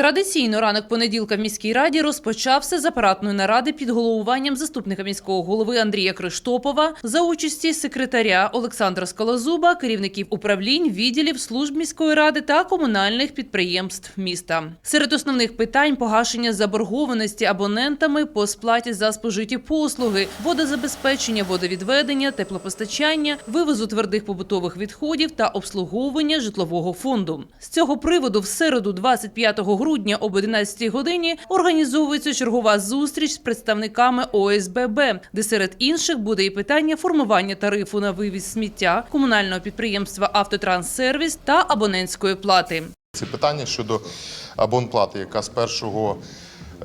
Традиційно ранок понеділка в міській раді розпочався з апаратної наради під головуванням заступника міського голови Андрія Криштопова за участі секретаря Олександра Скалозуба, керівників управлінь, відділів служб міської ради та комунальних підприємств міста. Серед основних питань погашення заборгованості абонентами по сплаті за спожиті послуги, водозабезпечення, водовідведення, теплопостачання, вивозу твердих побутових відходів та обслуговування житлового фонду. З цього приводу в середу, 25 грудня об 11 годині, організовується чергова зустріч з представниками ОСББ, де серед інших буде і питання формування тарифу на вивіз сміття комунального підприємства Автотранссервіс та абонентської плати. Ці питання щодо абонплати, яка з 1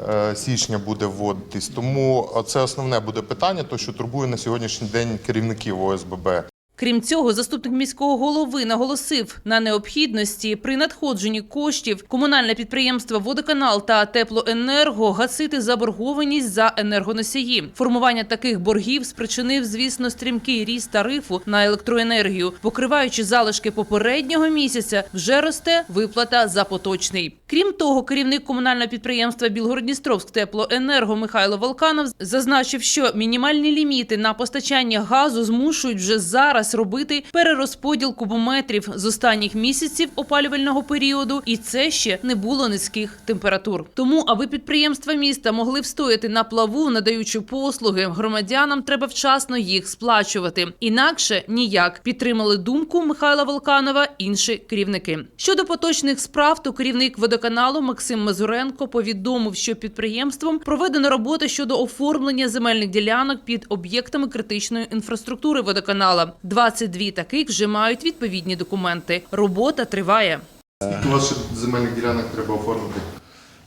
е, січня буде вводитись. Тому це основне буде питання, то що турбує на сьогоднішній день керівників ОСББ. Крім цього, заступник міського голови наголосив на необхідності при надходженні коштів комунальне підприємство Водоканал та Теплоенерго гасити заборгованість за енергоносії. Формування таких боргів спричинив, звісно, стрімкий ріст тарифу на електроенергію. Покриваючи залишки попереднього місяця, вже росте виплата за поточний. Крім того, керівник комунального підприємства Білгородністровськ Теплоенерго Михайло Волканов зазначив, що мінімальні ліміти на постачання газу змушують вже зараз робити перерозподіл кубометрів з останніх місяців опалювального періоду, і це ще не було низьких температур. Тому, аби підприємства міста могли встояти на плаву, надаючи послуги громадянам, треба вчасно їх сплачувати. Інакше ніяк підтримали думку Михайла Волканова інші керівники. Щодо поточних справ, то керівник водоканалу Максим Мазуренко повідомив, що підприємством проведено роботи щодо оформлення земельних ділянок під об'єктами критичної інфраструктури водоканала. 22 таких вже мають відповідні документи. Робота триває. Скільки у вас ще земельних ділянок треба оформити?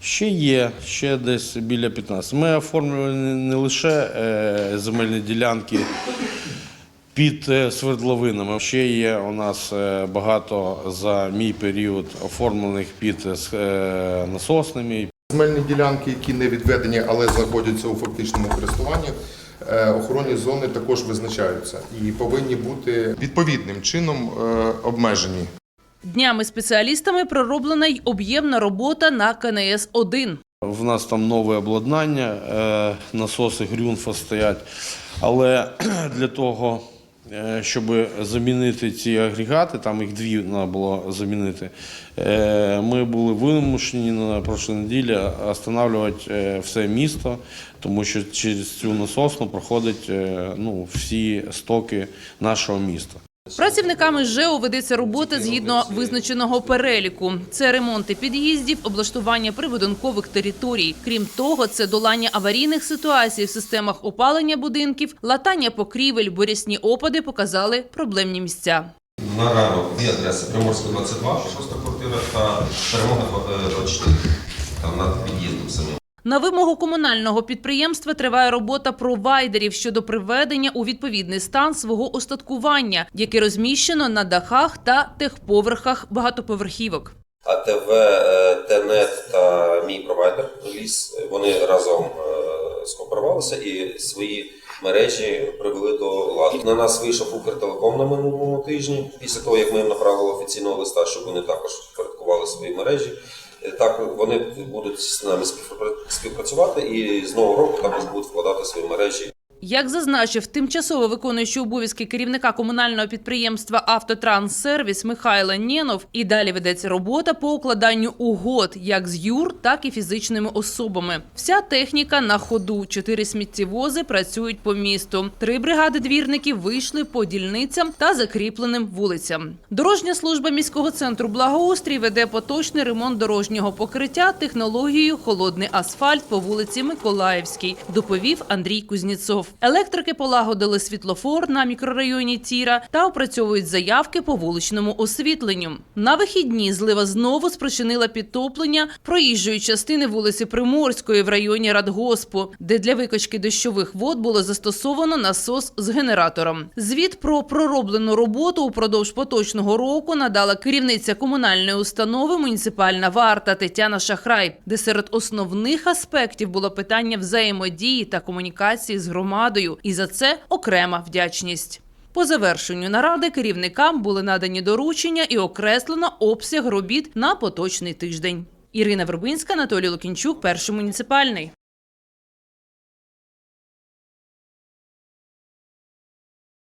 Ще є, ще десь біля 15. Ми оформлювали не- лише е, земельні ділянки під е, свердловинами. Ще є у нас е, багато за мій період оформлених під насосними, Земельні ділянки, які не відведені, але знаходяться у фактичному користуванні, охоронні зони також визначаються і повинні бути відповідним чином е, обмежені. Днями спеціалістами пророблена й об'ємна робота на КНС 1 В нас там нове обладнання, е, насоси Грюнфа стоять. Але для того, е, щоб замінити ці агрегати, там їх дві треба було замінити, е, ми були вимушені на прошлій неділі встановлювати е, все місто, тому що через цю насосну проходять е, ну, всі стоки нашого міста. Працівниками ЖЕО ведеться робота згідно визначеного переліку. Це ремонти під'їздів, облаштування прибудинкових територій. Крім того, це долання аварійних ситуацій в системах опалення будинків, латання покрівель, бо рясні опади показали проблемні місця. На ранок дві адреси Приморська 22, шоста квартира та Перемога 24, там над під'їздом самим. На вимогу комунального підприємства триває робота провайдерів щодо приведення у відповідний стан свого остаткування, яке розміщено на дахах та техповерхах багатоповерхівок. АТВ, ТНЕТ та мій провайдер ліс, вони разом е, скооперувалися і свої мережі привели до ладу. На нас вийшов Укртелеком на минулому тижні, після того, як ми їм направили офіційного листа, щоб вони також впорядкували свої мережі. Так вони будуть з нами співпра- співпрацювати і з нового року також будуть вкладати свої мережі Як зазначив тимчасово виконуючий обов'язки керівника комунального підприємства «Автотранссервіс» Михайло Нєнов, і далі ведеться робота по укладанню угод як з ЮР, так і фізичними особами. Вся техніка на ходу. Чотири сміттєвози працюють по місту. Три бригади двірників вийшли по дільницям та закріпленим вулицям. Дорожня служба міського центру благоустрій веде поточний ремонт дорожнього покриття технологією холодний асфальт по вулиці Миколаївській. Доповів Андрій Кузніцов. Електрики полагодили світлофор на мікрорайоні Тіра та опрацьовують заявки по вуличному освітленню. На вихідні злива знову спричинила підтоплення проїжджої частини вулиці Приморської в районі Радгоспу, де для викачки дощових вод було застосовано насос з генератором. Звіт про пророблену роботу упродовж поточного року надала керівниця комунальної установи муніципальна варта Тетяна Шахрай, де серед основних аспектів було питання взаємодії та комунікації з громадою, і за це окрема вдячність. По завершенню наради керівникам були надані доручення і окреслено обсяг робіт на поточний тиждень. Ірина Вербинська, Анатолій Лукінчук, перший муніципальний.